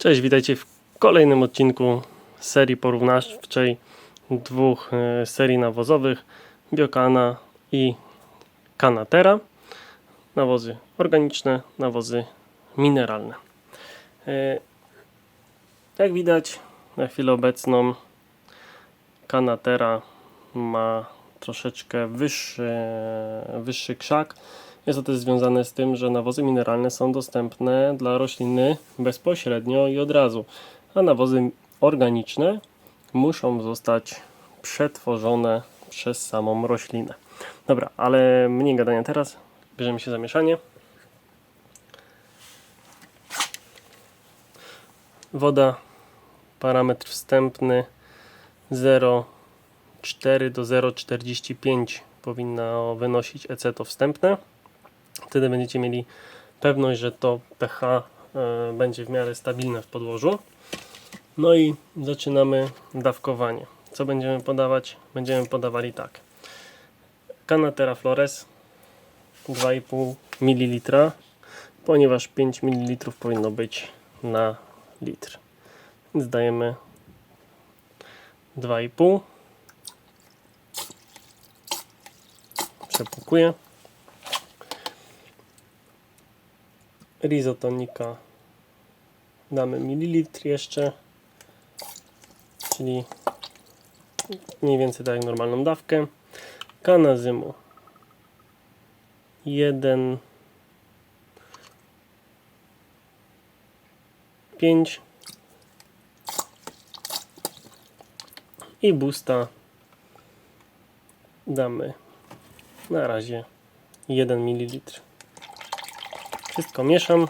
Cześć, witajcie w kolejnym odcinku serii porównawczej dwóch e, serii nawozowych Biokana i Kanatera. Nawozy organiczne, nawozy mineralne. E, Jak widać na chwilę obecną Kanatera ma troszeczkę wyższy, wyższy krzak. Jest to też związane z tym, że nawozy mineralne są dostępne dla rośliny bezpośrednio i od razu, a nawozy organiczne muszą zostać przetworzone przez samą roślinę. Dobra, ale mniej gadania teraz. Bierzemy się za mieszanie. Woda, parametr wstępny 0,4 do 0,45 powinno wynosić EC wstępne. Wtedy będziecie mieli pewność, że to pH e, będzie w miarę stabilne w podłożu. No i zaczynamy dawkowanie. Co będziemy podawać? Będziemy podawali tak. Canatera Flores 2,5 ml, ponieważ 5 ml powinno być na litr. Więc dajemy 2,5. Przepłukuję. Rizotonika damy mililitr jeszcze, czyli mniej więcej tak jak normalną dawkę. Kanazymu 1 5 i busta damy na razie 1 ml. Wszystko mieszam.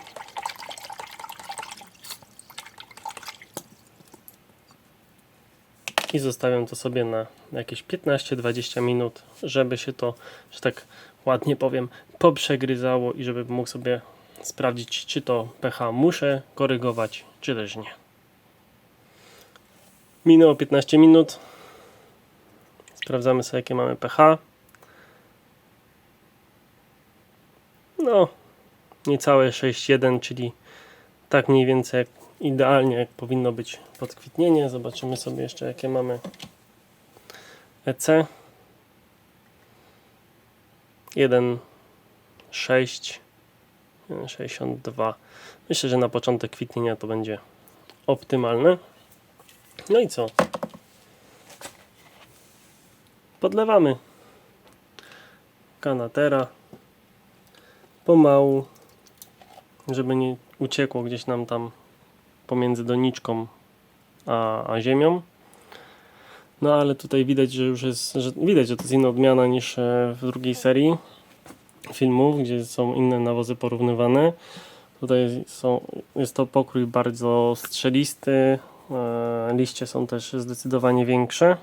I zostawiam to sobie na jakieś 15-20 minut, żeby się to, że tak ładnie powiem, poprzegryzało i żeby mógł sobie sprawdzić, czy to pH muszę korygować, czy też nie. Minęło 15 minut. Sprawdzamy sobie, jakie mamy pH. No, niecałe 6,1, czyli tak mniej więcej jak idealnie jak powinno być podkwitnienie. Zobaczymy sobie jeszcze jakie mamy EC. 1,6 1,62 Myślę, że na początek kwitnienia to będzie optymalne. No i co? Podlewamy kanatera pomału, żeby nie uciekło gdzieś nam tam pomiędzy doniczką a, a ziemią. No ale tutaj widać, że już jest, że widać, że to jest inna odmiana niż e, w drugiej serii filmów, gdzie są inne nawozy porównywane. Tutaj są, jest to pokrój bardzo strzelisty, e, liście są też zdecydowanie większe.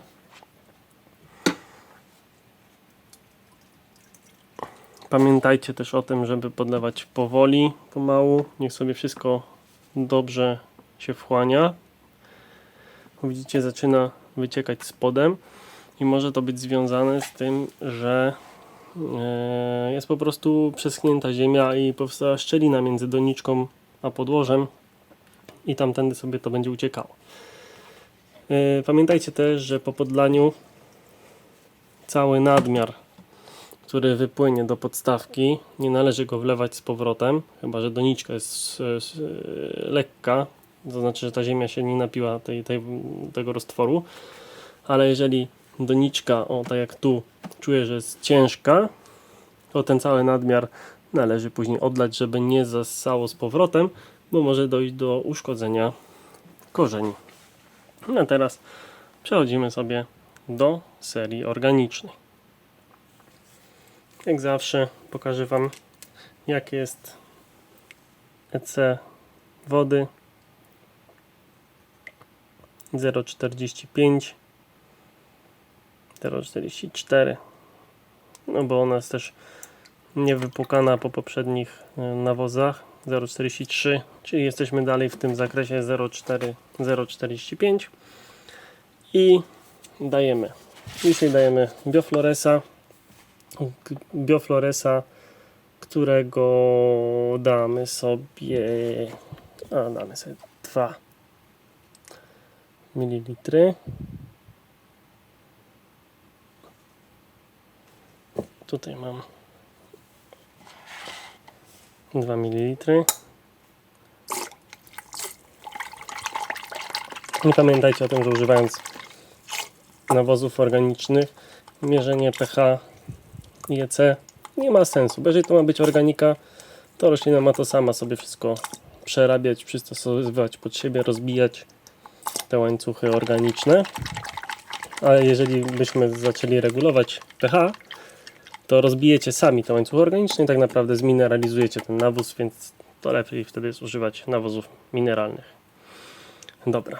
Pamiętajcie też o tym, żeby podlewać powoli, pomału. Niech sobie wszystko dobrze się wchłania. Widzicie, zaczyna wyciekać spodem i może to być związane z tym, że e, jest po prostu przeschnięta ziemia i powstała szczelina między doniczką a podłożem i tamtędy sobie to będzie uciekało. E, Pamiętajcie też, że po podlaniu cały nadmiar który wypłynie do podstawki, nie należy go wlewać z powrotem, chyba że doniczka jest e, e, lekka, to znaczy, że ta ziemia się nie napiła tej, tej, tego roztworu, ale jeżeli doniczka, o tak jak tu, czuję, że jest ciężka, to ten cały nadmiar należy później odlać, żeby nie zassało z powrotem, bo może dojść do uszkodzenia korzeni. No a teraz przechodzimy sobie do serii organicznej. Jak zawsze pokażę Wam jakie jest EC wody. 0,45 0,44 no bo ona jest też niewypłukana po poprzednich e, nawozach. 0,43 czyli jesteśmy dalej w tym zakresie 0,4 0,45 i dajemy. Dzisiaj dajemy biofloresa biofloresa którego damy sobie a damy sobie 2 ml. Tutaj mam 2 ml. I pamiętajcie o tym, że używając nawozów organicznych mierzenie pH i EC nie ma sensu, bo jeżeli to ma być organika, to roślina ma to sama sobie wszystko przerabiać, przystosowywać pod siebie, rozbijać te łańcuchy organiczne. Ale jeżeli byśmy zaczęli regulować pH, to rozbijecie sami te łańcuchy organiczne i tak naprawdę zmineralizujecie ten nawóz, więc to lepiej wtedy jest używać nawozów mineralnych. Dobra.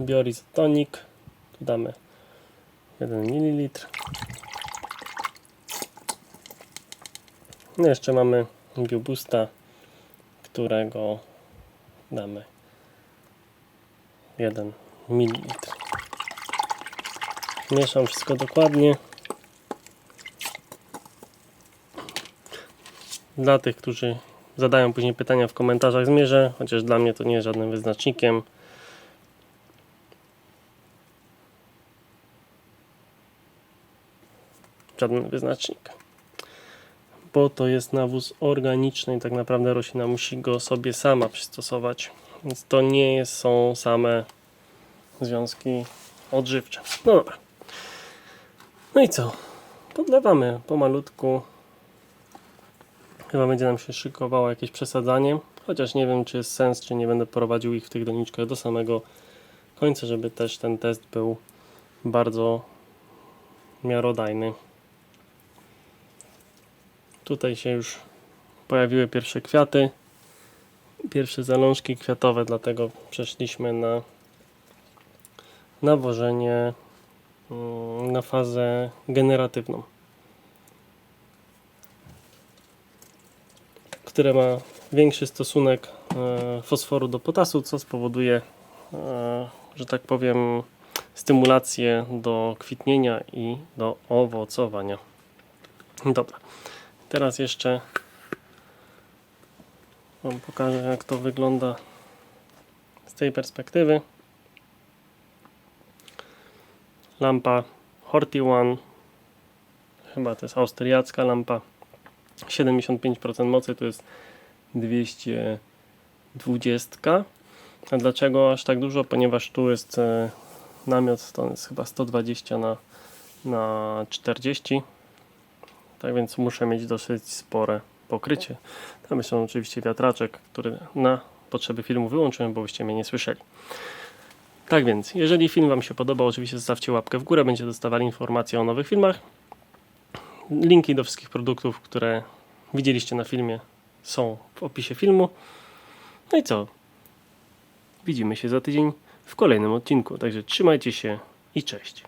Biorizotonic. Tu damy 1 ml. No jeszcze mamy Biobusta, którego damy 1 ml. Mieszam wszystko dokładnie. Dla tych, którzy zadają później pytania w komentarzach zmierzę, chociaż dla mnie to nie jest żadnym wyznacznikiem. Żaden wyznacznik. Bo to jest nawóz organiczny i tak naprawdę roślina musi go sobie sama przystosować. Więc to nie są same związki odżywcze. No dobra. No i co? Podlewamy pomalutku. Chyba będzie nam się szykowało jakieś przesadzanie. Chociaż nie wiem, czy jest sens, czy nie będę prowadził ich w tych doniczkach do samego końca, żeby też ten test był bardzo miarodajny. Tutaj się już pojawiły pierwsze kwiaty, pierwsze zalążki kwiatowe, dlatego przeszliśmy na nawożenie mm, na fazę generatywną, które ma większy stosunek e, fosforu do potasu, co spowoduje, e, że tak powiem, stymulację do kwitnienia i do owocowania. Dobra. Teraz jeszcze Wam pokażę, jak to wygląda z tej perspektywy. Lampa Horti One, chyba to jest austriacka lampa. 75% mocy to jest 220. A dlaczego aż tak dużo? Ponieważ tu jest e, namiot, to jest chyba 120 na, na 40 tak więc muszę mieć dosyć spore pokrycie. Tam jest oczywiście wiatraczek, który na potrzeby filmu wyłączyłem, bo byście mnie nie słyszeli. Tak więc, jeżeli film Wam się podobał, oczywiście zostawcie łapkę w górę, będziecie dostawali informacje o nowych filmach. Linki do wszystkich produktów, które widzieliście na filmie są w opisie filmu. No i co? Widzimy się za tydzień w kolejnym odcinku, także trzymajcie się i cześć.